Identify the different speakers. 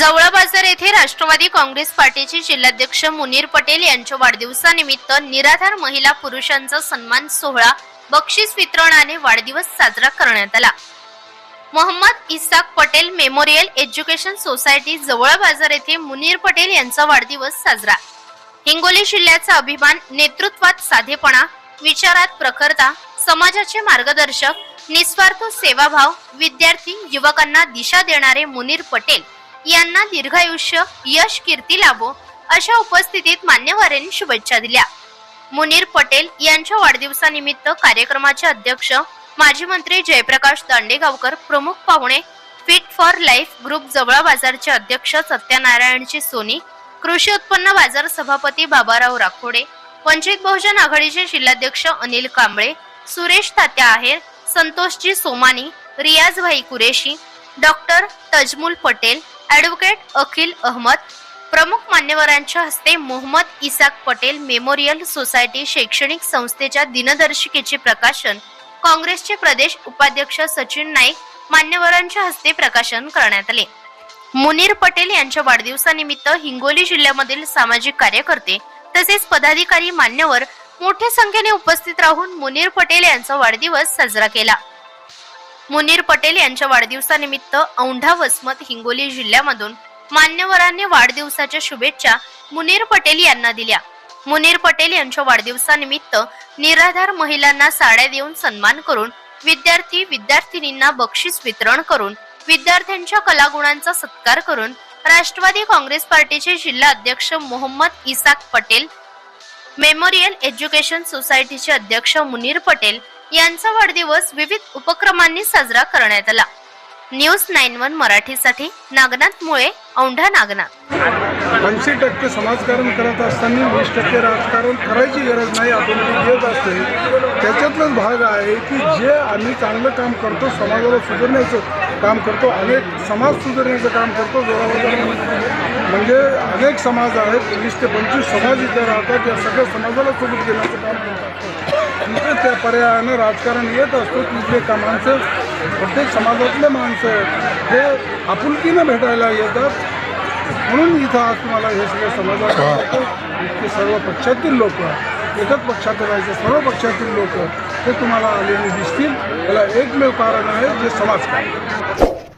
Speaker 1: जवळ बाजार येथे राष्ट्रवादी काँग्रेस पार्टीचे जिल्हाध्यक्ष मुनीर पटेल यांच्या वाढदिवसानिमित्त निराधार महिला पुरुषांचा सन्मान सोहळा बक्षीस वितरणाने वाढदिवस साजरा करण्यात आला. Mohammad Isaq Patel memorial education society Jawala Bazar येथे मुनीर पटेल यांचा वाढदिवस साजरा. हिंगोली जिल्ह्याचा अभिमान नेतृत्वात साधेपणा विचारात प्रखरता समाजाचे मार्गदर्शक निस्वार्थ सेवाभाव विद्यार्थी युवकांना दिशा देणारे मुनीर पटेल यांना दीर्घायुष्य यश कीर्ती लाभो अशा उपस्थितीत मान्यवरांनी शुभेच्छा दिल्या. मुनीर पटेल यांच्या वाढदिवसानिमित्त कार्यक्रमाचे अध्यक्ष माजी मंत्री जयप्रकाश दांडेगावकर प्रमुख पाहुणे fit for life group Jawala बाजारचे अध्यक्ष सत्यनारायणची सोनी कृषी उत्पन्न बाजार सभापती बाबाराव राखोडे वंचित बहुजन आघाडीचे जिल्हाध्यक्ष अनिल कांबळे सुरेश तात्या आहेर संतोषजी सोमानी रियाजभाई कुरेशी डॉक्टर तजमुल पटेल ॲडव्होकेट अखिल अहमद प्रमुख मान्यवरांच्या हस्ते मोहम्मद इसाक पटेल मेमोरियल सोसायटी शैक्षणिक संस्थेच्या दिनदर्शिकेचे प्रकाशन काँग्रेसचे प्रदेश उपाध्यक्ष सचिन नाईक मान्यवरांच्या हस्ते प्रकाशन करण्यात आले. मुनीर पटेल यांच्या वाढदिवसानिमित्त हिंगोली जिल्ह्यामधील सामाजिक कार्यकर्ते तसेच पदाधिकारी मान्यवर मोठ्या संख्येने उपस्थित राहून मुनीर पटेल यांचा वाढदिवस साजरा केला. मुनीर पटेल यांच्या वाढदिवसानिमित्त औंढा वसमत हिंगोली जिल्ह्यामधून मान्यवरांनी वाढदिवसाच्या शुभेच्छा मुनीर पटेल यांना दिल्या. मुनीर पटेल यांच्या वाढदिवसानिमित्त निराधार महिलांना साड्या देऊन सन्मान करून विद्यार्थी विद्यार्थिनींना बक्षीस वितरण करून विद्यार्थ्यांच्या कलागुणांचा सत्कार करून राष्ट्रवादी काँग्रेस पार्टीचे जिल्हा अध्यक्ष मोहम्मद इसाक पटेल मेमोरियल एज्युकेशन सोसायटीचे अध्यक्ष मुनीर पटेल यांचा वाढदिवस विविध उपक्रमांनी साजरा करण्यात आला. न्यूज नाईन वन मराठीसाठी नागनाथ मुळे औंढा नागनाथ.
Speaker 2: ऐंशी टक्के समाजकारण करत असताना वीस टक्के राजकारण करायची गरज नाही आपण येत असते. त्याच्यातलाच भाग आहे की जे आम्ही चांगलं काम करतो समाजाला सुधारण्याचं काम करतो अनेक समाज सुधारण्याचं काम करतो जोरावर. म्हणजे अनेक समाज आहेत वीस ते पंचवीस समाज इथे राहतात त्या सगळ्या समाजाला सोबत घेण्याचं काम करतात. तिथे त्या पर्यायानं राजकारण येत असतो तिथले का माणसं प्रत्येक समाजातले माणसं हे आपुलकीनं भेटायला येतात. म्हणून इथं आज तुम्हाला हे सगळे समाजात इतके सर्व पक्षातील लोक एकच पक्षात राहायचे सर्व पक्षातील लोक हे तुम्हाला आलेले दिसतील. त्याला एकमेव कारण आहे जे समाजकारण